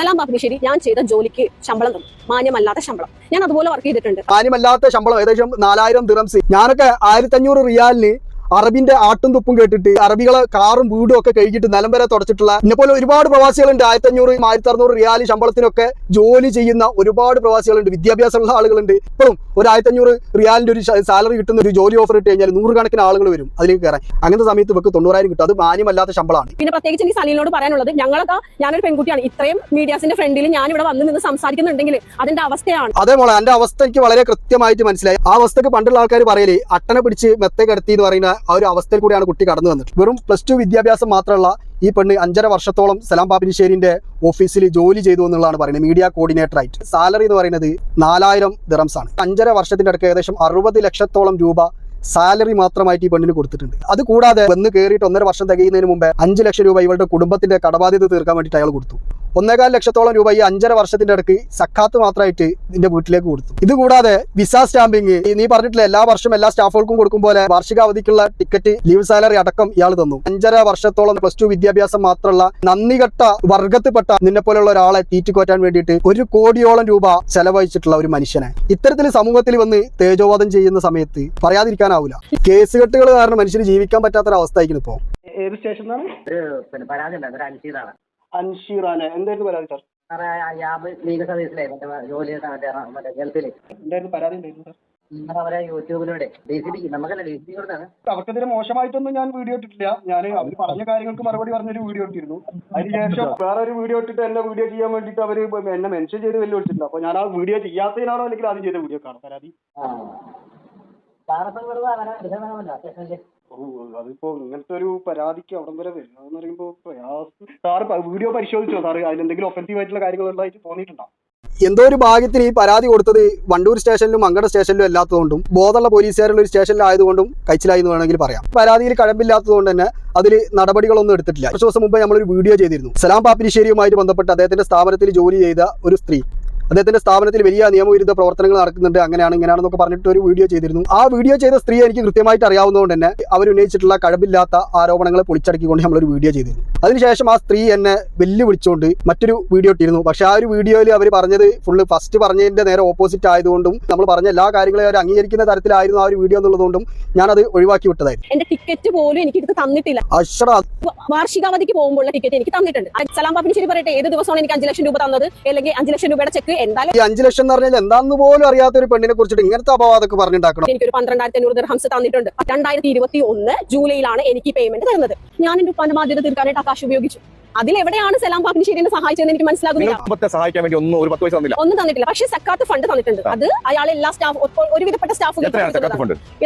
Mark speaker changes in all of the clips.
Speaker 1: സലാം ബാബുശ്ശേരി ഞാൻ ചെയ്ത ജോലിക്ക് ശമ്പളം തന്നു. മാന്യമല്ലാത്ത ശമ്പളം. ഞാൻ അതുപോലെ വർക്ക് ചെയ്തിട്ടുണ്ട്.
Speaker 2: മാന്യമല്ലാത്ത ശമ്പളം ഏകദേശം നാലായിരം ദിറംസി ഞാനൊക്കെ ആയിരത്തി അഞ്ഞൂറ് റിയാലിന് അറബിന്റെ ആട്ടും തുപ്പും കേട്ടിട്ട് അറബികളെ കാറും വീടും ഒക്കെ കഴുകിയിട്ട് നിലം വരെ തുടച്ചിട്ടുള്ള എന്നെ പോലെ ഒരുപാട് പ്രവാസികളുണ്ട്. ആയിരത്തി അഞ്ഞൂറ് ആയിരത്തി അറുന്നൂറ് റിയാലി ശമ്പളത്തിനൊക്കെ ജോലി ചെയ്യുന്ന ഒരുപാട് പ്രവാസികളുണ്ട്. വിദ്യാഭ്യാസമുള്ള ആളുകളുണ്ട്. ഇപ്പോഴും ഒരു ആയിരത്തി അഞ്ഞൂറ് റിയാലിന്റെ ഒരു സാലറി കിട്ടുന്ന ഒരു ജോലി ഓഫർ ഇട്ട് കഴിഞ്ഞാൽ നൂറുകണക്കിന് ആളുകൾ വരും അതിലേക്ക് കയറാൻ. അങ്ങനത്തെ സമയത്ത് വെക്ക് തൊണ്ണൂറായിരം കിട്ടും. അത് മാന്യമല്ലാത്ത ശമ്പളമാണ്.
Speaker 1: പിന്നെ പ്രത്യേകിച്ച് എനിക്ക് സലീലിനോട് പറയാനുള്ളത് ഞങ്ങളൊക്കെ ഞാനൊരു പെൺകുട്ടിയാണ്. ഇത്രയും മീഡിയാസിന്റെ ഫ്രണ്ടിൽ ഞാൻ ഇവിടെ വന്ന് നിന്ന് സംസാരിക്കുന്നുണ്ടെങ്കിൽ അതിന്റെ അവസ്ഥയാണ്.
Speaker 2: അതേ മോളെ എന്റെ അവസ്ഥ എനിക്ക് വളരെ കൃത്യമായിട്ട് മനസ്സിലായി. ആ അവസ്ഥക്ക് പണ്ടുള്ള ആൾക്കാർ പറയലേ അട്ടനെ പിടിച്ച് മെത്തേ കിടത്തി എന്ന് പറയുന്ന ആ ഒരു അവസ്ഥയിൽ കൂടിയാണ് കുട്ടി കടന്നു വന്നത്. വെറും പ്ലസ് ടു വിദ്യാഭ്യാസം മാത്രമല്ല ഈ പെണ്ണ് അഞ്ചര വർഷത്തോളം സലാം പാപ്പിനിശ്ശേരിന്റെ ഓഫീസിൽ ജോലി ചെയ്തു എന്നുള്ളതാണ് പറയുന്നത്. മീഡിയ കോർഡിനേറ്റർ ആയിട്ട്. സാലറി എന്ന് പറയുന്നത് നാലായിരം ദിറംസ് ആണ്. അഞ്ചര വർഷത്തിന്റെ അടുക്ക് ഏകദേശം അറുപത് ലക്ഷത്തോളം രൂപ സാലറി മാത്രമായിട്ട് ഈ പെണ്ണിന് കൊടുത്തിട്ടുണ്ട്. അത് കൂടാതെ വന്ന് കയറിയിട്ട് ഒന്നര വർഷം തികയുന്നതിന് മുമ്പേ അഞ്ച് ലക്ഷം രൂപ ഇവളുടെ കുടുംബത്തിന്റെ കടബാധ്യത തീർക്കാൻ വേണ്ടിയിട്ട് അയാൾ കൊടുത്തു. ഒന്നേകാൽ ലക്ഷത്തോളം രൂപ ഈ അഞ്ചര വർഷത്തിന്റെ ഇടയ്ക്ക് സക്കാത്ത് മാത്രമായിട്ട് ഇതിന്റെ വീട്ടിലേക്ക് കൊടുത്തു. ഇത് കൂടാതെ വിസ സ്റ്റാമ്പിങ് നീ പറഞ്ഞിട്ടില്ല എല്ലാ വർഷം എല്ലാ സ്റ്റാഫുകൾക്കും കൊടുക്കും പോലെ വാർഷിക അവധിക്കുള്ള ടിക്കറ്റ് ലീവ് സാലറി അടക്കം ഇയാൾ തന്നു. അഞ്ചര വർഷത്തോളം പ്ലസ് ടു വിദ്യാഭ്യാസം മാത്രമുള്ള നന്ദികെട്ട വർഗത്തിൽപ്പെട്ട നിന്നെ പോലെയുള്ള ഒരാളെ തീറ്റിക്കോറ്റാൻ വേണ്ടിയിട്ട് ഒരു കോടിയോളം രൂപ ചെലവഴിച്ചിട്ടുള്ള ഒരു മനുഷ്യനെ. ഇത്തരത്തിൽ സമൂഹത്തിൽ വന്ന് തേജോവാദം ചെയ്യുന്ന സമയത്ത് പറയാതിരിക്കാനാവില്ല കേസ് കെട്ടുകൾ കാരണം മനുഷ്യന് ജീവിക്കാൻ പറ്റാത്തൊരവസ്ഥ ആയിരിക്കും ഇപ്പോൾ
Speaker 3: ഏത്
Speaker 4: സ്റ്റേഷനാണ് പരാതി ഉണ്ട് ഒരു അൻഷീറാണ്
Speaker 3: അല്ലെ? എന്തായിരുന്നു പരാതി സാർ?
Speaker 4: സർവീസിലെ മറ്റേ ജോലി മറ്റേ ഇറ- മറ്റേ ഗൾഫിൽ
Speaker 3: എന്തായിരുന്നു പരാതി ഉണ്ടായിരുന്നു സാർ?
Speaker 4: നിങ്ങൾ അവരെ യൂട്യൂബിലൂടെ ഡി സി ബി നമുക്കല്ല ഡി സി കൊടുത്താണ്
Speaker 3: അവർക്കെതിരെ മോശമായിട്ടൊന്നും ഞാൻ വീഡിയോ ഇട്ടിട്ടില്ല. ഞാൻ അവർ പറഞ്ഞ കാര്യങ്ങൾക്ക് മറുപടി പറഞ്ഞൊരു വീഡിയോ ഇട്ടിരുന്നു. അതിനുശേഷം വേറെ ഒരു വീഡിയോ ഇട്ടിട്ട് എന്നെ വീഡിയോ ചെയ്യാൻ വേണ്ടിട്ട് അവർ എന്നെ മെൻഷൻ ചെയ്ത് വലിയ വിളിച്ചിട്ടില്ല. അപ്പൊ ഞാൻ ആ വീഡിയോ ചെയ്യാത്തതിനാണോ അല്ലെങ്കിൽ ആദ്യം ചെയ്ത വീഡിയോ കാണാം? പരാതി. അതിപ്പോ ഇങ്ങനത്തെ ഒരു പരാതിക്ക് അവിടം വരെ വരുന്നതെന്ന് പ്രയാസം. സാറ് വീഡിയോ പരിശോധിച്ചോ? സാറ് അതിലെന്തെങ്കിലും ഒഫൻസീവ് ആയിട്ടുള്ള കാര്യങ്ങൾ ഉണ്ടായിട്ട് തോന്നിയിട്ടുണ്ടോ?
Speaker 2: എന്തോ ഒരു ഭാഗ്യത്തിന് ഈ പരാതി കൊടുത്തത് വണ്ടൂർ സ്റ്റേഷനിലും മങ്കട സ്റ്റേഷനിലും അല്ലാത്തതുകൊണ്ടും ബോധമുള്ള പോലീസുകാരുള്ള ഒരു സ്റ്റേഷനിലായതുകൊണ്ടും കഴിച്ചിലായി എന്ന് വേണമെങ്കിൽ പറയാം. പരാതിയിൽ കഴമ്പില്ലാത്തതുകൊണ്ട് തന്നെ അതിൽ നടപടികളൊന്നും എടുത്തിട്ടില്ല. കുറച്ച് ദിവസം മുമ്പ് നമ്മളൊരു വീഡിയോ ചെയ്തിരുന്നു. സലാം പാപ്പിനിശ്ശേരിയുമായിട്ട് ബന്ധപ്പെട്ട് അദ്ദേഹത്തിന്റെ സ്ഥാപനത്തിൽ ജോലി ചെയ്ത ഒരു സ്ത്രീ. അദ്ദേഹത്തിന്റെ സ്ഥാപനത്തിൽ വലിയ നിയമവിരുദ്ധ പ്രവർത്തനങ്ങൾ നടക്കുന്നുണ്ട്. അങ്ങനെയാണ് ഇങ്ങനെയാണെന്നൊക്കെ പറഞ്ഞിട്ട് ഒരു വീഡിയോ ചെയ്തിരുന്നു. ആ വീഡിയോ ചെയ്ത സ്ത്രീ എനിക്ക് കൃത്യമായിട്ട് അറിയാവുന്നതുകൊണ്ട് തന്നെ അവർ ഉന്നയിച്ചിട്ടുള്ള കഴമ്പില്ലാത്ത ആരോപണങ്ങളെ പൊളിച്ചടക്കിക്കൊണ്ട് നമ്മളൊരു വീഡിയോ ചെയ്തിരുന്നു. അതിനുശേഷം ആ സ്ത്രീ എന്നെ വെല്ലുവിളിച്ചുകൊണ്ട് മറ്റൊരു വീഡിയോ ഇട്ടിരുന്നു. പക്ഷെ ആ ഒരു വീഡിയോയിൽ അവർ പറഞ്ഞത് ഫുള്ള് ഫസ്റ്റ് പറഞ്ഞതിന്റെ നേരെ ഓപ്പോസിറ്റ് ആയതുകൊണ്ടും നമ്മൾ പറഞ്ഞ എല്ലാ കാര്യങ്ങളും അവർ അംഗീകരിക്കുന്ന തരത്തിലായിരുന്നു ആ ഒരു വീഡിയോ എന്നുള്ളതുകൊണ്ടും ഞാൻ അത് ഒഴിവാക്കി വിട്ടതായിരുന്നു.
Speaker 1: എന്റെ ടിക്കറ്റ് പോലും എനിക്ക് എടുത്ത് തന്നിട്ടില്ല. വാർഷികാവധിക്ക് പോകുമ്പോൾ ടിക്കറ്റ് എനിക്ക് തന്നിട്ടുണ്ട്. സലാം ബാബുശ്ശേരി പറയട്ടെ. ഏത് ദിവസമാണ് എനിക്ക് അഞ്ച് ലക്ഷം രൂപ തന്നത്? അല്ലെങ്കിൽ അഞ്ച് ലക്ഷം രൂപയുടെ ചെക്ക് എന്തായാലും
Speaker 2: ഈ അഞ്ചു ലക്ഷം എന്ന് പറഞ്ഞാൽ എന്താന്ന് പോലും അറിയാത്ത ഒരു പെണ്ണിനെ കുറിച്ചിട്ട് ഇങ്ങനത്തെ അപവാദമൊക്കെ എനിക്ക്
Speaker 1: ഒരു പന്ത്രണ്ടായിരത്തി അഞ്ഞൂറ് ദിർഹംസ് തന്നിട്ടുണ്ട്. രണ്ടായിരത്തി ഇരുപത്തി ഒന്ന് ജൂലൈയിലാണ് എനിക്ക് പേയ്മെന്റ് തരുന്നത് ഞാൻ എന്റെ ഉപ്പാന്റെ ബാധ്യത തീർക്കാനായിട്ട് ആ കാശ് ഉപയോഗിച്ചു. അതിലെവിടെയാണ് സലാം ബാബുശ്ശേരിനെ സഹായിച്ചതെന്ന് എനിക്ക് മനസ്സിലാകുന്നില്ല.
Speaker 5: സഹായിക്കാൻ വേണ്ടി ഒന്നും ഒരു പത്ത് പൈസ തന്നില്ല.
Speaker 1: ഒന്നും തന്നിട്ടില്ല. പക്ഷേ സക്കാത്ത് ഫണ്ട് തന്നിട്ടുണ്ട്. അത് അയാൾ എല്ലാ സ്റ്റാഫ് ഒരുവിധപ്പെട്ട സ്റ്റാഫ്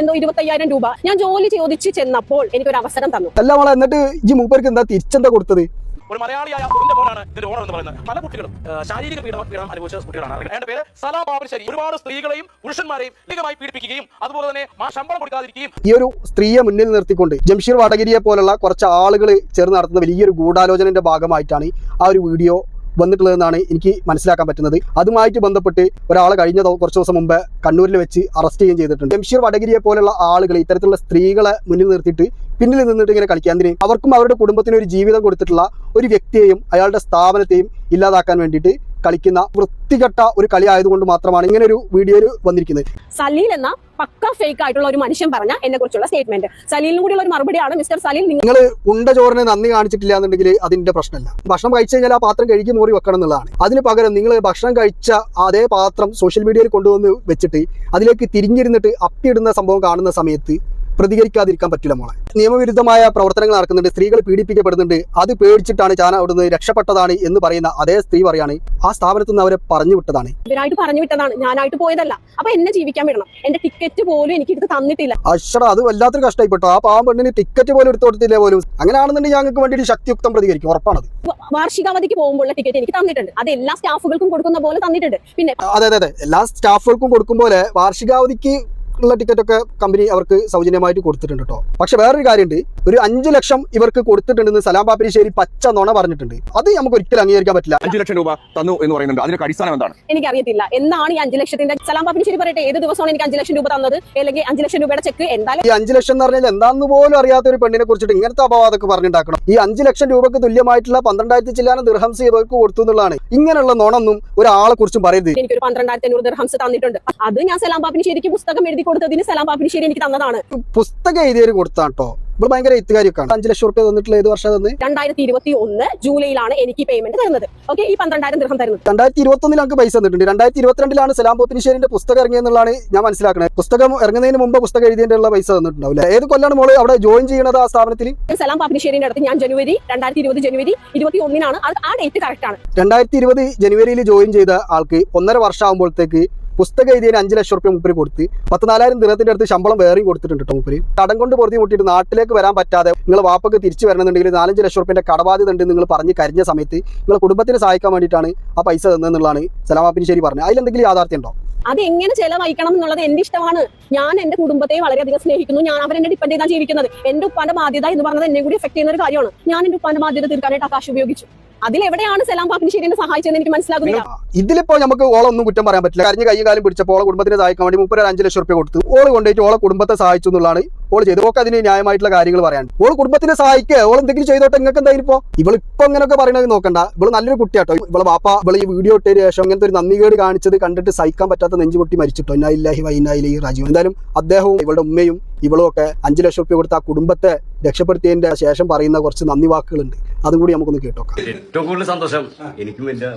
Speaker 1: എന്തോ ഇരുപത്തയ്യായിരം രൂപ. ഞാൻ ജോലി ചോദിച്ചു ചെന്നപ്പോൾ എനിക്കൊരു അവസരം തന്നു.
Speaker 2: അല്ല എന്നിട്ട് ഈ മൂപ്പർക്ക് എന്താ തിരിച്ചെന്താ കൊടുത്തത്?
Speaker 6: ഒരു മലയാളിയായ കുറിന്റെ മോനാണ് ഇതിന്റെ ഓണർ എന്ന് പറയുന്നത്. പല കുട്ടികളും ശാരീരിക പീഡനം പീഡനം അനുഭവിച്ച കുട്ടികളാണ്. എന്റെ പേര് സലാം ബാബുശ്ശേരി ഒരുപാട് സ്ത്രീകളെയും പുരുഷന്മാരെയും ലീഗമായി പീഡിപ്പിക്കുകയും അതുപോലെ തന്നെ ശമ്പളം കൊടുക്കാതിരിക്കുകയും
Speaker 2: ഈ ഒരു സ്ത്രീയെ മുന്നിൽ നിർത്തിക്കൊണ്ട് ജംഷീർ വടകരിയെ പോലുള്ള കുറച്ച് ആളുകൾ ചേർന്ന് നടത്തുന്ന വലിയൊരു ഗൂഢാലോചനയുടെ ഭാഗമായിട്ടാണ് ആ ഒരു വീഡിയോ വന്നിട്ടുള്ളതെന്നാണ് എനിക്ക് മനസ്സിലാക്കാൻ പറ്റുന്നത്. അതുമായിട്ട് ബന്ധപ്പെട്ട് ഒരാളെ കഴിഞ്ഞ കുറച്ച് ദിവസം മുമ്പ് കണ്ണൂരിൽ വെച്ച് അറസ്റ്റ് ചെയ്യുകയും ചെയ്തിട്ടുണ്ട്. ജംഷീർ വടകരിയെ പോലുള്ള ആളുകൾ ഇത്തരത്തിലുള്ള സ്ത്രീകളെ മുന്നിൽ നിർത്തിയിട്ട് പിന്നിൽ നിന്നിട്ട് ഇങ്ങനെ കളിക്കാൻ അവർക്കും അവരുടെ കുടുംബത്തിന് ഒരു ജീവിതം കൊടുത്തിട്ടുള്ള ഒരു വ്യക്തിയെയും അയാളുടെ സ്ഥാപനത്തെയും ഇല്ലാതാക്കാൻ വേണ്ടിയിട്ട് കളിക്കുന്ന വൃത്തികെട്ട ഒരു കളി ആയതുകൊണ്ട് മാത്രമാണ് ഇങ്ങനെ ഒരു വീഡിയോയിൽ വന്നിരിക്കുന്നത്.
Speaker 1: സലീൽ എന്ന പക്ക ഫേക്ക് ആയിട്ടുള്ള ഒരു മനുഷ്യൻ പറഞ്ഞ എന്നെ കുറിച്ചുള്ള സ്റ്റേറ്റ്മെന്റ് സലീലിനും കൂടിയുള്ള ഒരു മറുപടിയാണ് മിസ്റ്റർ സലീൽ. നിങ്ങൾ
Speaker 2: നിങ്ങൾ ഉണ്ട ചോറിന് നന്ദി കാണിച്ചിട്ടില്ല എന്നുണ്ടെങ്കിൽ അതിന്റെ പ്രശ്നമല്ല ഭക്ഷണം കഴിച്ചു കഴിഞ്ഞാൽ ആ പാത്രം കഴുകി മോറി വെക്കണം എന്നുള്ളതാണ്. അതിന് പകരം നിങ്ങൾ ഭക്ഷണം കഴിച്ച അതേ പാത്രം സോഷ്യൽ മീഡിയയിൽ കൊണ്ടുവന്ന് വെച്ചിട്ട് അതിലേക്ക് തിരിഞ്ഞിരുന്നിട്ട് അപ്പിയിടുന്ന സംഭവം കാണുന്ന സമയത്ത് പ്രതികരിക്കാതിരിക്കാൻ പറ്റില്ല മോളെ. നിയമവിരുദ്ധമായ പ്രവർത്തനങ്ങൾ നടക്കുന്നുണ്ട് സ്ത്രീകൾ പീഡിപ്പിക്കപ്പെടുന്നുണ്ട്. അത് പേടിച്ചിട്ടാണ് ഞാൻ അവിടുന്ന് രക്ഷപ്പെട്ടതാണ് എന്ന് പറയുന്ന അതേ സ്ത്രീ പറയാണ് ആ സ്ഥാപനത്തിൽ നിന്ന് അവരെ പറഞ്ഞു വിട്ടതാണ്.
Speaker 1: ഇവരായിട്ട് പറഞ്ഞു വിട്ടതാണ് ഞാനായിട്ട് പോയതല്ല. അപ്പൊ എന്നെ ജീവിക്കാൻ വിടണം. എന്റെ ടിക്കറ്റ് പോലും എനിക്ക് എടുത്ത് തന്നിട്ടില്ല.
Speaker 2: അശ്ര അത് വല്ലാത്തൊരു കഷ്ടമായിപ്പെട്ടോ ആ പാവം പെണ്ണിന് ടിക്കറ്റ് പോലും എടുത്തു കൊടുത്തില്ലേ പോലും? അങ്ങനെയാണെന്നുണ്ടെങ്കിൽ ഞങ്ങൾക്ക് വേണ്ടിയിട്ട് ശക്തിയുക്തം പ്രതികരിക്കും ഉറപ്പാണത്.
Speaker 1: വാർഷികാവധിക്ക് പോകുമ്പോഴുള്ള ടിക്കറ്റ് എനിക്ക് തന്നിട്ടുണ്ട്. അത് എല്ലാ സ്റ്റാഫുകൾക്കും കൊടുക്കുന്ന പോലെ തന്നിട്ടുണ്ട്. പിന്നെ
Speaker 2: അതെ അതെ അതെ. എല്ലാ സ്റ്റാഫുകൾക്കും കൊടുക്കും പോലെ വാർഷികാവധിക്ക് ഉള്ള ടിക്കറ്റ് ഒക്കെ കമ്പനി അവർക്ക് സൗജന്യമായിട്ട് കൊടുത്തിട്ടുണ്ട് കേട്ടോ പക്ഷെ വേറൊരു കാര്യമുണ്ട് ഒരു അഞ്ച് ലക്ഷം ഇവർക്ക് കൊടുത്തിട്ടുണ്ടെന്ന് സലാം പാപ്പിനിശ്ശേരി പച്ച നോണ പറഞ്ഞിട്ടുണ്ട്. അത് നമുക്ക് ഒരിക്കലും അംഗീകരിക്കാൻ പറ്റില്ല.
Speaker 5: അഞ്ചു ലക്ഷം രൂപ തന്നു എന്ന് പറയുന്നുണ്ട്. അതിനൊക്കെ അടിസ്ഥാനം എന്താണ്?
Speaker 1: എനിക്ക് എനിക്കറിയത്തില്ല. എന്നാണ് ഈ അഞ്ച് ലക്ഷത്തിന്റെ സലാം പാപ്പിന് ശരി പറയട്ടെ? ഏത് ദിവസമാണ് എനിക്ക് അഞ്ച് ലക്ഷം രൂപ തന്നത്? അല്ലെങ്കിൽ അഞ്ച് ലക്ഷം രൂപയുടെ ചെക്ക് എന്തായാലും
Speaker 2: ഈ അഞ്ച് ലക്ഷം എന്ന് പറഞ്ഞാൽ എന്താന്ന് പോലും അറിയാത്ത ഒരു പെണ്ണിനെ കുറിച്ചിട്ട് ഇങ്ങനത്തെ അപവാദമൊക്കെ പറഞ്ഞിട്ടുണ്ടാക്കണം ഈ അഞ്ച് ലക്ഷം രൂപക്ക് തുല്യമായിട്ടുള്ള പന്ത്രണ്ടായിരത്തി ചില്ലാനം ദിർഹംസ് ഇവർക്ക് കൊടുത്തു എന്നുള്ളതാണ്. ഇങ്ങനെയുള്ള നോണൊന്നും ഒരാളെ കുറിച്ചും പറയരുത്.
Speaker 1: എനിക്കൊരു പന്ത്രണ്ടായിരത്തി അഞ്ഞൂറ് ദിർഹംസ് തന്നിട്ടുണ്ട്. അത് ഞാൻ സലാം പാപ്പിന് ശരിക്കും പുസ്തകം എഴുതി കൊടുത്തതിന് സലാം പാപ്പിനിശ്ശേരി എനിക്ക് തന്നതാണ്.
Speaker 2: പുസ്തകം എഴുതിയത് കൊടുത്താണ് കേട്ടോ ഇവിടെ ഭയങ്കര എത്തുകാരിയൊക്കെയാണ് അഞ്ച് ലക്ഷം റുപ്യ തന്നിട്ടുള്ള ഏത് വർഷം തന്നെ?
Speaker 1: രണ്ടായിരത്തി ഇരുപത്തി ഒന്ന് ജൂലൈയിലാണ് എനിക്ക് പേയ്മെന്റ് തരുന്നത് ഓക്കെ ഈ പന്ത്രണ്ടായിരം ദിർഹം തരുന്നത്.
Speaker 2: രണ്ടായിരത്തി ഇരുപത്തൊന്നിൽ നമുക്ക് പൈസ തന്നിട്ടുണ്ട്. രണ്ടായിരത്തി ഇരുപത്തിരണ്ടിലാണ് സലാം പോത്തിനിശ്ശേരിന്റെ പുസ്തകം ഇറങ്ങിയെന്നുള്ളതാണ് ഞാൻ മനസ്സിലാക്കുന്നത് പുസ്തകം ഇറങ്ങുന്നതിന് മുമ്പ് പുസ്തകം എഴുതിയതിന്റെ പൈസ തന്നിട്ടുണ്ടാവില്ല. ഏത് കൊല്ലാണ് മോൾ അവിടെ ജോയിൻ ചെയ്യുന്നത് ആ സ്ഥാപനത്തിൽ
Speaker 1: സലാം പാപ്പിനിശ്ശേരിന്റെ അടുത്ത് ഞാൻ ജനുവരി രണ്ടായിരത്തി ഇരുപത് ജനുവരി ഇരുപത്തി ഒന്നിനാണ് ആ ഡേറ്റ് കറക്റ്റ് ആണ്.
Speaker 2: രണ്ടായിരത്തി ഇരുപത് ജനുവരിയിൽ ജോയിൻ ചെയ്ത ആൾക്ക് ഒന്നര വർഷം ആകുമ്പോഴത്തേക്ക് പുസ്തകം എഴുതിയതിന് അഞ്ച് ലക്ഷം റുപ്യ മുപ്പര് കൊടുത്ത് പത്തിനാലായിരം ദിനത്തിന്റെ അടുത്ത് ശമ്പളം വേറെയും കൊടുത്തിട്ടുണ്ട് കേട്ടോ മുപ്പര്. കടം കൊണ്ട് പൊറുതി മുട്ടിയിട്ട് നാട്ടിലേക്ക് വരാൻ പറ്റാതെ നിങ്ങൾ വാപ്പക്ക് തിരിച്ചു വരണമെന്നുണ്ടെങ്കിൽ നാലഞ്ച് ലക്ഷം റുപ്യന്റെ കടബാധ്യത ഉണ്ട് നിങ്ങൾ പറഞ്ഞ് കരിഞ്ഞ സമയത്ത് നിങ്ങൾ കുടുംബത്തിന് സഹായിക്കാൻ വേണ്ടിയിട്ടാണ് ആ പൈസ തന്നെന്നുള്ളതാണ് സലാമാപ്പിനിശ്ശേരി പറഞ്ഞത്. അതിലെന്തെങ്കിലും യാഥാർത്ഥ്യം ഉണ്ടോ?
Speaker 1: അത് എങ്ങനെ ചെലവഴിക്കണം എന്നുള്ളത് എന്റെ ഇഷ്ടമാണ്. ഞാൻ എന്റെ കുടുംബത്തെ വളരെയധികം സ്നേഹിക്കുന്നു. ഞാൻ അവരെന്നെ ഡിപ്പെൻഡ് ചെയ്താണ് ജീവിക്കുന്നത്. എന്റെ ഉപ്പാന്റെ ബാധ്യത എന്ന് പറഞ്ഞത് എന്നെ കൂടി എഫക്ട് ചെയ്യുന്ന ഒരു കാര്യമാണ്. ഞാൻ എന്റെ ഉപ്പാന്റെ ബാധ്യത തീർക്കാനായിട്ട് ആകാശ് ഉപയോഗിച്ചു. അതിലെവിടെയാണ് സലാം പാപ്പിനിശ്ശേരിനെ സഹായിച്ചതെന്ന് എനിക്ക് മനസ്സിലാകുന്നില്ല.
Speaker 2: ഇതിലിപ്പോ നമുക്ക് ഓളെ ഒന്നും കുറ്റം പറയാൻ പറ്റില്ല. കഴിഞ്ഞ കൈ കാലം പിടിച്ചപ്പോൾ ഓളെ കുടുംബത്തിനെ സഹായിക്കാൻ വേണ്ടി മുപ്പത് അഞ്ച് ലക്ഷം റുപ്യ കൊടുത്തു. ഓൾ കൊണ്ടുപോയിട്ട് ഓളെ കുടുംബത്തെ സഹായിച്ചു എന്നുള്ളതാണ് ഓൾ ചെയ്ത് ഓക്കെ അതിന് ന്യായമായിട്ടുള്ള കാര്യങ്ങൾ പറയാൻ ഓൾ കുടുംബത്തിനെ സഹായിക്കുക ഓൾ എന്തെങ്കിലും ചെയ്തോട്ടെ? നിങ്ങൾക്ക് എന്തായാലും ഇപ്പോ ഇവൾ ഇപ്പൊ ഇങ്ങനെയൊക്കെ പറയണത് നോക്കണ്ട. ഇവൾ നല്ലൊരു കുട്ടിയാട്ടോ. ഇവളെ വാപ്പ ഇവൾ ഈ വീഡിയോ ഇട്ടതിന് ശേഷം ഇങ്ങനത്തെ ഒരു നന്ദികേട് കാണിച്ചത് കണ്ടിട്ട് സഹിക്കാൻ പറ്റാത്ത നെഞ്ചുപൊട്ടി മരിച്ചിട്ടോ? ഇന്നായില്ലാഹി വൈനായിലി രാജീവ് എന്തായാലും അദ്ദേഹവും ഇവളുടെ ഉമ്മയും ഇവളും ഒക്കെ അഞ്ച് ലക്ഷം റുപ്യ കൊടുത്ത് ആ കുടുംബത്തെ രക്ഷപ്പെടുത്തിയതിന്റെ ശേഷം പറയുന്ന കുറച്ച് നന്ദി വാക്കുകളുണ്ട്. അതും കൂടി നമുക്കൊന്ന് കേട്ടോക്കാം.
Speaker 7: ഏറ്റവും കൂടുതൽ സന്തോഷം എനിക്കും എന്റെ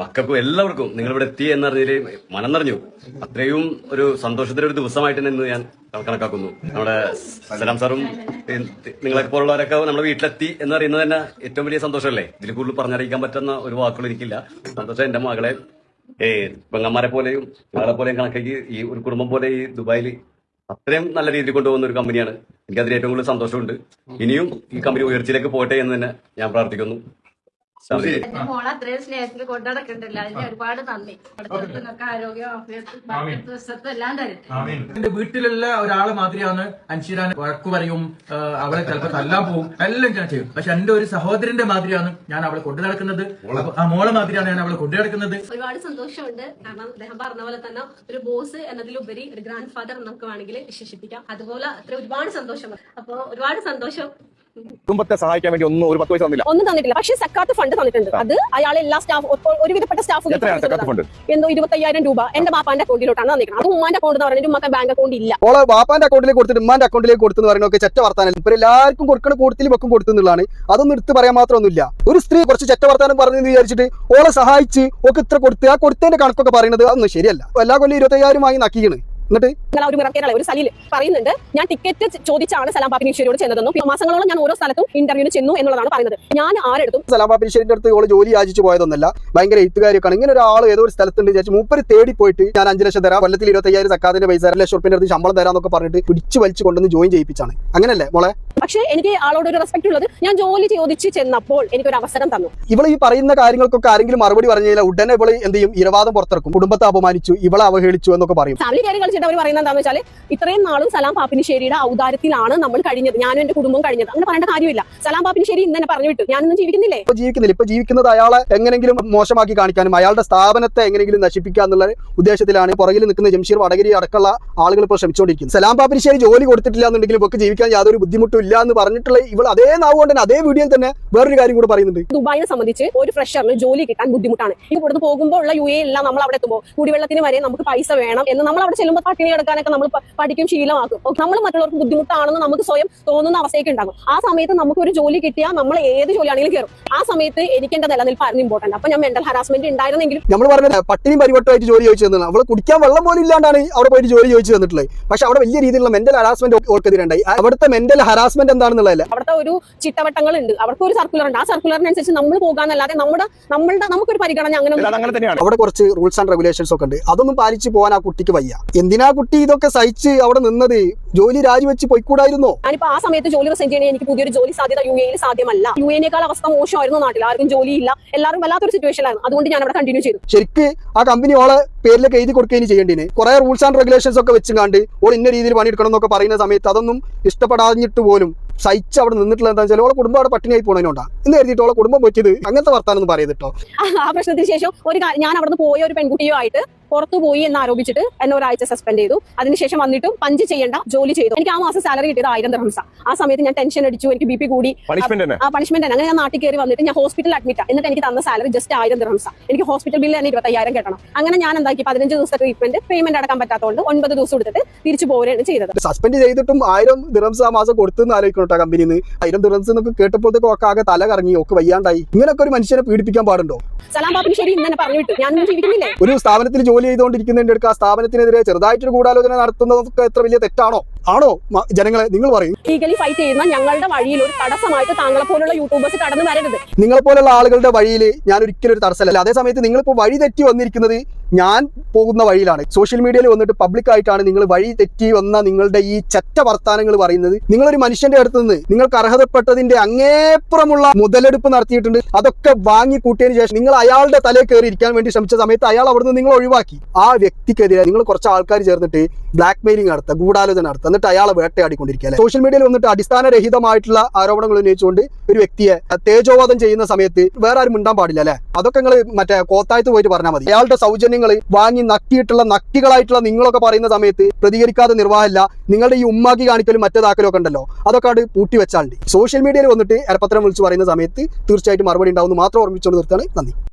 Speaker 7: മക്കൾക്കും എല്ലാവർക്കും നിങ്ങൾ ഇവിടെ എത്തി എന്നറിഞ്ഞതിൽ മനം നിറഞ്ഞു അത്രയും ഒരു സന്തോഷത്തിന്റെ ഒരു ദിവസമായിട്ട് തന്നെ ഞാൻ കണക്കാക്കുന്നു. നമ്മുടെ സലാം സാറും നിങ്ങളെ പോലുള്ളവരൊക്കെ നമ്മുടെ വീട്ടിലെത്തി എന്ന് പറയുന്നത് തന്നെ ഏറ്റവും വലിയ സന്തോഷമല്ലേ? ഇതിൽ കൂടുതൽ പറഞ്ഞറിയിക്കാൻ പറ്റുന്ന ഒരു വാക്കുകൾ എനിക്കില്ല. സന്തോഷം എന്റെ മകളെ ഏ പെങ്ങന്മാരെ പോലെയും മകളെ പോലെയും കണക്കാക്കി ഈ ഒരു കുടുംബം പോലെ ഈ ദുബായിൽ അത്രയും നല്ല രീതിയിൽ കൊണ്ടുപോകുന്ന ഒരു കമ്പനിയാണ്. എനിക്ക് അതിൽ ഏറ്റവും കൂടുതൽ സന്തോഷമുണ്ട്. ഇനിയും ഈ കമ്പനി ഉയർച്ചയിലേക്ക് പോകട്ടെ എന്ന് തന്നെ ഞാൻ പ്രാർത്ഥിക്കുന്നു.
Speaker 8: മോളെ അത്രയും സ്നേഹത്തിൽ കൊണ്ടുനടക്കണ്ടല്ലോ അതിന് ഒരുപാട് നന്ദി. അടുത്തൊക്കെ ആരോഗ്യം ആഫിയത്ത് സ്വസ്ഥം എല്ലാം തരും
Speaker 9: എന്റെ വീട്ടിലുള്ള ഒരാളെ മാതിരിയാണ് അൻഷിരാൻ വഴക്കു പറയും അവളെ ചിലപ്പോ തല്ലാൻ പോകും എല്ലാം ഞാൻ ചെയ്യും. പക്ഷെ എന്റെ ഒരു സഹോദരന്റെ മാതിരിയാണ് ഞാൻ അവളെ കൊണ്ടു നടക്കുന്നത്. ആ മോളെ മാതിരിയാണ് ഞാൻ അവളെ കൊണ്ടു നടക്കുന്നത്.
Speaker 10: ഒരുപാട് സന്തോഷമുണ്ട്. കാരണം അദ്ദേഹം പറഞ്ഞ പോലെ തന്നെ ഒരു ബോസ് എന്നതിലുപരി ഒരു ഗ്രാൻഡ് ഫാദർ നമുക്ക് വേണമെങ്കിൽ വിശേഷിപ്പിക്കാം. അതുപോലെ അത്ര ഒരുപാട് സന്തോഷം അപ്പോ ഒരുപാട് സന്തോഷം.
Speaker 5: കുടുംബത്തെ സഹായിക്കാൻ വേണ്ടി ഒന്നും ഒരു പത്ത് പൈസ തന്നില്ല.
Speaker 1: ഒന്നും തന്നിട്ടില്ല. പക്ഷേ സക്കാത്ത് ഫണ്ട് തന്നിട്ടുണ്ട്. അത് അയാൾ എല്ലാ സ്റ്റാഫ് ഒരുവിധപ്പെട്ട സ്റ്റാഫ്
Speaker 5: എത്രയാണ് സക്കാത്ത് ഫണ്ട്?
Speaker 1: എന്തോ ഇരുപത്തയ്യായിരം രൂപ എന്റെ ബാപ്പാന്റെ അക്കൗണ്ടിലോട്ടാണ് തന്നിരിക്കുന്നത്. അത് ഉമ്മാന്റെ അക്കൗണ്ട് എന്ന് പറഞ്ഞിട്ട് ഉമ്മക്ക് ബാങ്ക് അക്കൗണ്ട് ഇല്ല.
Speaker 2: ഓളെ ബാപ്പാന്റെ അക്കൗണ്ടിലേക്ക് കൊടുത്തിട്ട് ഉമ്മാന്റെ അക്കൗണ്ടിലേക്ക് കൊടുത്തെന്ന് പറയുന്നൊക്കെ ചെറ്റ വർത്താനം ഇപ്പൊ എല്ലാവർക്കും കൊടുക്കണ കൂടുതൽ വെക്കും കൊടുത്തുന്നുള്ളതാണ് അതൊന്നും എടുത്ത് പറയാൻ മാത്രമൊന്നുമില്ല. ഒരു സ്ത്രീ കുറച്ച് ചെറ്റ വർത്താനം പറഞ്ഞു വിചാരിച്ചിട്ട് ഓളെ സഹായിച്ച് ഓക്ക് ഇത്ര കൊടുത്ത് ആ കൊടുത്തതിന്റെ കണക്കൊക്കെ പറയുന്നത് അതൊന്നും ശരിയല്ല. എല്ലാ കൊല്ലം ഇരുപത്തയ്യായിരം വാങ്ങി നക്കിയാണ് എന്നിട്ട്?
Speaker 1: ഒരു മിറക്കേറ ഒരു സലീൽ പറയുന്നുണ്ട് ഞാൻ ടിക്കറ്റ് ചോദിച്ചാണ് സലാം പാപ്പിനീശ്വരിയോട് ചെന്നതെന്നും. മാസങ്ങളോളം ഞാൻ ഓരോ സ്ഥലത്തും ഇന്റർവ്യൂവിന് ചെന്നു എന്നുള്ളതാണ് പറയുന്നത്. ഞാൻ ആരെടുത്തും
Speaker 2: സലാമാപ്പിനിശ്ശേരിന്റെ അടുത്ത് ഓൾ ജോലി യാചിച്ചു പോയതൊന്നല്ല. ഭയങ്കര എഴുത്തുകാരിയൊക്കെയാണ്. ഇങ്ങനെ ഒരാൾ ഏതോ ഒരു സ്ഥലത്തുണ്ട് വിചാരിച്ചു മൂപ്പര് തേടി പോയിട്ട് ഞാൻ അഞ്ച് ലക്ഷം തരാം കൊല്ലത്തിൽ ഇരുപത്തയ്യായിരം സക്കാത്തിന്റെ പൈസ അര ലക്ഷം റുപ്യന്റെ അടുത്ത് ശമ്പളം തരാന്നൊക്കെ പറഞ്ഞിട്ട് പിടിച്ചു വലിച്ചു കൊണ്ടുവന്ന് ജോയിൻ ചെയ്യിപ്പിച്ചാണ്. അങ്ങനല്ലേ മോളെ?
Speaker 1: പക്ഷേ എനിക്ക് ആളോട് ഒരു റെസ്പെക്ട് ഉള്ളത് ഞാൻ ജോലി ചോദിച്ച് ചെന്നപ്പോൾ എനിക്കൊരു അവസരം തന്നു.
Speaker 2: ഇവൾ ഈ പറയുന്ന കാര്യങ്ങൾക്കൊക്കെ ആരെങ്കിലും മറുപടി പറഞ്ഞു കഴിഞ്ഞാൽ ഉടനെ ഇവൾ എന്ത് ചെയ്യും? ഇരവാദം പുറത്തിറക്കും. കുടുംബത്തെ അപമാനിച്ചു ഇവളെ അവഹേളിച്ചു എന്നൊക്കെ പറയും.
Speaker 1: ഫാമിലി കാര്യം കളിച്ചിട്ട് അവർ പറയുന്നത് എന്താണെന്ന് വെച്ചാൽ ഇത്രയും നാളും സലാം പാപ്പിനിശ്ശേരിയുടെ ഔദാര്യത്തിലാണ് നമ്മൾ കഴിഞ്ഞത്. ഞാനും എന്റെ കുടുംബം കഴിഞ്ഞത്. അങ്ങനെ പറയേണ്ട കാര്യമില്ല. സലാം പാപ്പിനിശ്ശേരി ഇന്ന് തന്നെ പറഞ്ഞു വിട്ടു ഞാനൊന്നും ജീവിക്കുന്നില്ലേ?
Speaker 2: ഇപ്പൊ ജീവിക്കുന്നില്ല. ഇപ്പൊ ജീവിക്കുന്നത് അയാളെ എങ്ങനെങ്കിലും മോശമാക്കി കാണിക്കാനും അയാളുടെ സ്ഥാപനത്തെ എങ്ങനെങ്കിലും നശിപ്പിക്കുക എന്നുള്ള ഉദ്ദേശത്തിലാണ് പുറകിൽ നിൽക്കുന്ന ജംഷീർ വടകരി അടക്കമുള്ള ആളുകൾ ഇപ്പോൾ ശ്രമിച്ചുകൊണ്ടിരിക്കുന്നത്. സലാം പാപ്പിനിശ്ശേരി ജോലി കൊടുത്തിട്ടില്ല എന്നുണ്ടെങ്കിൽ ഇവർക്ക് ജീവിക്കാൻ യാതൊരു ബുദ്ധിമുട്ടും ഇല്ല എന്ന് പറഞ്ഞിട്ടുള്ള ഇവൾ അതേ നാവ് കൊണ്ട് തന്നെ അതേ വീഡിയോയിൽ തന്നെ വേറൊരു കാര്യം കൂടെ പറയുന്നുണ്ട്.
Speaker 1: ദുബായിനെ സംബന്ധിച്ച് ഒരു ഫ്രഷറിന് ജോലി കിട്ടാൻ ബുദ്ധിമുട്ടാണ്. ഇത് ഇവിടുന്ന് പോകുമ്പോൾ ഉള്ള യു എ എല്ലാം നമ്മൾ അവിടെ എത്തുമ്പോൾ കുടിവെള്ളത്തിന് വരെ നമുക്ക് പൈസ വേണം എന്ന് നമ്മൾ അവിടെ ചെല്ലുമ്പോൾ പട്ടിണി കിടക്കാനൊക്കെ നമ്മൾ പഠിക്കും ശീലമാക്കും. നമ്മൾ മറ്റുള്ളവർക്ക് ബുദ്ധിമുട്ടാണെന്ന് നമുക്ക് സ്വയം തോന്നുന്ന അവസ്ഥയൊക്കെ ഉണ്ടാകും. ആ സമയത്ത് നമുക്ക് ഒരു ജോലി കിട്ടിയാൽ നമ്മൾ ഏത് ജോലി ആണെങ്കിലും കയറും ആ സമയത്ത് എനിക്ക് എന്റെ നിലനിൽപ്പായിരുന്നു ഇമ്പോർട്ടന്റ് അപ്പൊ ഞാൻ മെന്റൽ ഹറാസ്മെന്റ് ഉണ്ടായിരുന്നെങ്കിലും
Speaker 2: നമ്മൾ പറഞ്ഞത് പട്ടിണി പരിവട്ടമായിട്ട് ജോലി ചോദിച്ചു തന്നത് അവൾ കുടിക്കാൻ വെള്ളം പോലും ഇല്ലാണ്ടാണ് അവിടെ പോയിട്ട് ജോലി ചോദിച്ചു തന്നിട്ടുള്ളത്. പക്ഷെ അവിടെ വലിയ രീതിയിലുള്ള മെന്റൽ ഹറാസ്മെന്റ് ഓർക്കെതിരുണ്ടായി അവിടുത്തെ മെന്റൽ ഹറാസ്മെന്റ് എന്താണെന്നുള്ളതല്ല.
Speaker 1: അവിടുത്തെ ഒരു ചിട്ടവട്ടങ്ങൾ ഉണ്ട് അവർക്ക് ഒരു സർക്കുലർ ഉണ്ട്. ആ സർക്കുലറിനനുസരിച്ച് നമ്മൾ പോകാന്നല്ലാതെ നമ്മുടെ നമ്മളുടെ നമുക്കൊരു പരിഗണന അങ്ങനെ
Speaker 2: അവിടെ കുറച്ച് റൂൾസ് ആൻഡ് റെഗുലേഷൻസ് ഒക്കെ ഉണ്ട്. അതൊന്നും പാലിച്ച് പോകാൻ ആ കുട്ടിക്ക് വയ്യ. എന്തിനാ കുട്ടി ഇതൊക്കെ സഹിച്ച് അവിടെ നിന്നത്? ജോലി രാജിവെച്ച് പോയിക്കൂടായിരുന്നോ?
Speaker 1: ഞാനിപ്പോ ആ സമയത്ത് ജോലി റിസൈൻ ചെയ്യണേ എനിക്ക് പുതിയൊരു ജോലി സാധ്യത യു എയിൽ സാധ്യമല്ല. യു എനേക്കാൾ അവസ്ഥ മോശമായിരുന്നു നാട്ടിൽ. ആർക്കും ജോലിയില്ല. എല്ലാവരും വല്ലാത്തൊരു സിറ്റുവേഷനിലായിരുന്നു അതുകൊണ്ട് ഞാൻ അവിടെ കണ്ടിന്യൂ ചെയ്തു.
Speaker 2: ശരിക്ക് ആ കമ്പനി ഓളെ പേരിലേക്ക് എഴുതി കൊടുക്കുകയും ചെയ്യേണ്ടിന് കുറെ റൂൾസ് ആൻഡ് റെഗുലേഷൻസ് ഒക്കെ വെച്ചും കണ്ട് ഓൾ ഇന്ന രീതിയിൽ പണിയെടുക്കണം എന്നൊക്കെ പറയുന്ന സമയത്ത് അതൊന്നും ഇഷ്ടപ്പെടാഞ്ഞിട്ട് പോലും സഹിച്ച് അവിടെ നിന്നിട്ടുള്ള എന്താ വെച്ചാൽ ഓളെ കുടുംബം അവിടെ പട്ടിണിയായി പോണതിനോണ്ടാ എന്ന് കരുതിയിട്ട് ഓളെ കുടുംബം പറ്റിയത് അങ്ങനത്തെ വർത്താനം കേട്ടോ
Speaker 1: ആ പ്രശ്നത്തിന് ശേഷം ഒരു ഞാൻ അവിടെ പോയ ഒരു പെൺകുട്ടിയുമായിട്ട് പുറത്തു പോയി എന്ന് ആരോപിച്ചിട്ട് എന്നെ ഒരാഴ്ച സസ്പെൻഡ് ചെയ്തു. അതിനുശേഷം വന്നിട്ടും പഞ്ച് ചെയ്യേണ്ട ജോലി ചെയ്തു. എനിക്ക് ആ മാസം സാലറി കിട്ടിയത് ആയിരം ദർഹംസ ആ. സമയത്ത് ഞാൻ ടെൻഷൻ അടിച്ചു എനിക്ക് ബി പി കൂടി.
Speaker 5: പണിഷ്മെന്റ്
Speaker 1: ആ പണിഷ്മെന്റ് അങ്ങനെ ഞാൻ നാട്ടിൽ കയറി വന്നിട്ട് ഞാൻ ഹോസ്പിറ്റലിൽ അഡ്മിറ്റ് എന്നിട്ട് എനിക്ക് തന്ന സാലറി ജസ്റ്റ് ആയിരം ദർഹംസ എനിക്ക് ഹോസ്പിറ്റൽ ബില്ല് തന്നെ ഇരുപത്തയ്യായിരം കെട്ടണം. അങ്ങനെ ഞാൻ എന്താക്കി? പതിനഞ്ച് ദിവസത്തെ ട്രീറ്റ്മെന്റ് പേയ്മെന്റ് അടക്കാൻ പറ്റാത്തതുകൊണ്ട് ഒൻപത് ദിവസം എടുത്തിട്ട് തിരിച്ചു പോരുകയാണ് ചെയ്തത്.
Speaker 2: സസ്പെൻഡ് ചെയ്തിട്ടും ആയിരം ദിറംസ് ആ മാസം കൊടുത്തെന്ന് ആലോചിക്കണോട്ടോ കമ്പനിയിൽ ആയിരം ദിറംസ് എന്നൊക്കെ കേട്ടപ്പോഴത്തേക്കും ഒക്കെ ആകെ തല കറങ്ങി ഒക്കെ വയ്യാണ്ടായി. ഇങ്ങനൊക്കെ ഒരു മനുഷ്യനെ പീഡിപ്പിക്കാൻ പാടുണ്ടോ?
Speaker 1: സലാം ബാബിന് ശരി ഇന്ന് പറഞ്ഞു വിട്ടു ഞാൻ ജീവിക്കുന്നില്ലേ
Speaker 2: ഒരു സ്ഥാപനത്തിൽ ജോലി ചെയ്തുകൊണ്ടിരിക്കുന്നതിന്റെ അടുക്ക് ആ സ്ഥാപനത്തിനെതിരെ ചെറുതായിട്ടൊരു ഗൂഢാലോചന നടത്തുന്നതൊക്കെ എത്ര വലിയ തെറ്റാണോ? ആണോ? ജനങ്ങളെ നിങ്ങൾ പറയും.
Speaker 1: ലീഗലി ഫൈറ്റ് ചെയ്യുന്ന ഞങ്ങളുടെ വഴിയിൽ ഒരു തടസ്സമായിട്ട് താങ്കളെ പോലുള്ള യൂട്യൂബേഴ്സ് കടന്നു വരരുത്.
Speaker 2: നിങ്ങളെ പോലുള്ള ആളുകളുടെ വഴിയിൽ ഞാൻ ഒരിക്കലും ഒരു തടസ്സമല്ല. അതേ സമയത്ത് നിങ്ങളിപ്പോൾ വഴി തെറ്റി വന്നിരിക്കുന്നത് ഞാൻ പോകുന്ന വഴിയിലാണ്. സോഷ്യൽ മീഡിയയിൽ വന്നിട്ട് പബ്ലിക് ആയിട്ടാണ് നിങ്ങൾ വഴി തെറ്റി വന്ന നിങ്ങളുടെ ഈ ചറ്റ വർത്താനങ്ങൾ പറയുന്നത്. നിങ്ങളൊരു മനുഷ്യന്റെ അടുത്ത് നിന്ന് നിങ്ങൾക്ക് അർഹതപ്പെട്ടതിന്റെ അങ്ങേപ്പുറമുള്ള മുതലെടുപ്പ് നടത്തിയിട്ടുണ്ട്. അതൊക്കെ വാങ്ങി കൂട്ടിയതിന് ശേഷം നിങ്ങൾ അയാളുടെ തലയിൽ കയറി ഇരിക്കാൻ വേണ്ടി ശ്രമിച്ച സമയത്ത് അയാൾ അവിടുന്ന് നിങ്ങൾ ഒഴിവാക്കി. ആ വ്യക്തിക്കെതിരെ നിങ്ങൾ കുറച്ച് ആൾക്കാർ ചേർന്നിട്ട് ബ്ലാക്ക് മെയിലിംഗ് നടത്തുക ഗൂഢാലോചന നടത്തുക. എന്നിട്ട് അയാളെ വേട്ടയാടിക്കൊണ്ടിരിക്കുക? സോഷ്യൽ മീഡിയയിൽ വന്നിട്ട് അടിസ്ഥാനരഹിതമായിട്ടുള്ള ആരോപണങ്ങൾ ഉന്നയിച്ചുകൊണ്ട് ഒരു വ്യക്തിയെ തേജോവാദം ചെയ്യുന്ന സമയത്ത് വേറെ ആരും മിണ്ടാൻ പാടില്ല അല്ലെ? അതൊക്കെ നിങ്ങൾ മറ്റേ കോത്തായത്ത് പോയിട്ട് പറഞ്ഞാൽ മതി. അയാളുടെ സൗജന്യങ്ങൾ വാങ്ങി നക്കിയിട്ടുള്ള നക്കികളായിട്ടുള്ള നിങ്ങളൊക്കെ പറയുന്ന സമയത്ത് പ്രതികരിക്കാതെ നിർവാഹമില്ല. നിങ്ങളുടെ ഈ ഉമ്മാക്കി കാണിക്കലും മറ്റേതാക്കലും ഒക്കെ ഉണ്ടല്ലോ. അതൊക്കെ അവിടെ പൂട്ടി വെച്ചാൽ സോഷ്യൽ മീഡിയയിൽ വന്നിട്ട് എരപ്പത്തരം വിളിച്ച് പറയുന്ന സമയത്ത് തീർച്ചയായിട്ടും മറുപടി ഉണ്ടാവുമെന്ന് മാത്രം ഓർമ്മിച്ചുകൊണ്ട് നിർത്താണ് നന്ദി.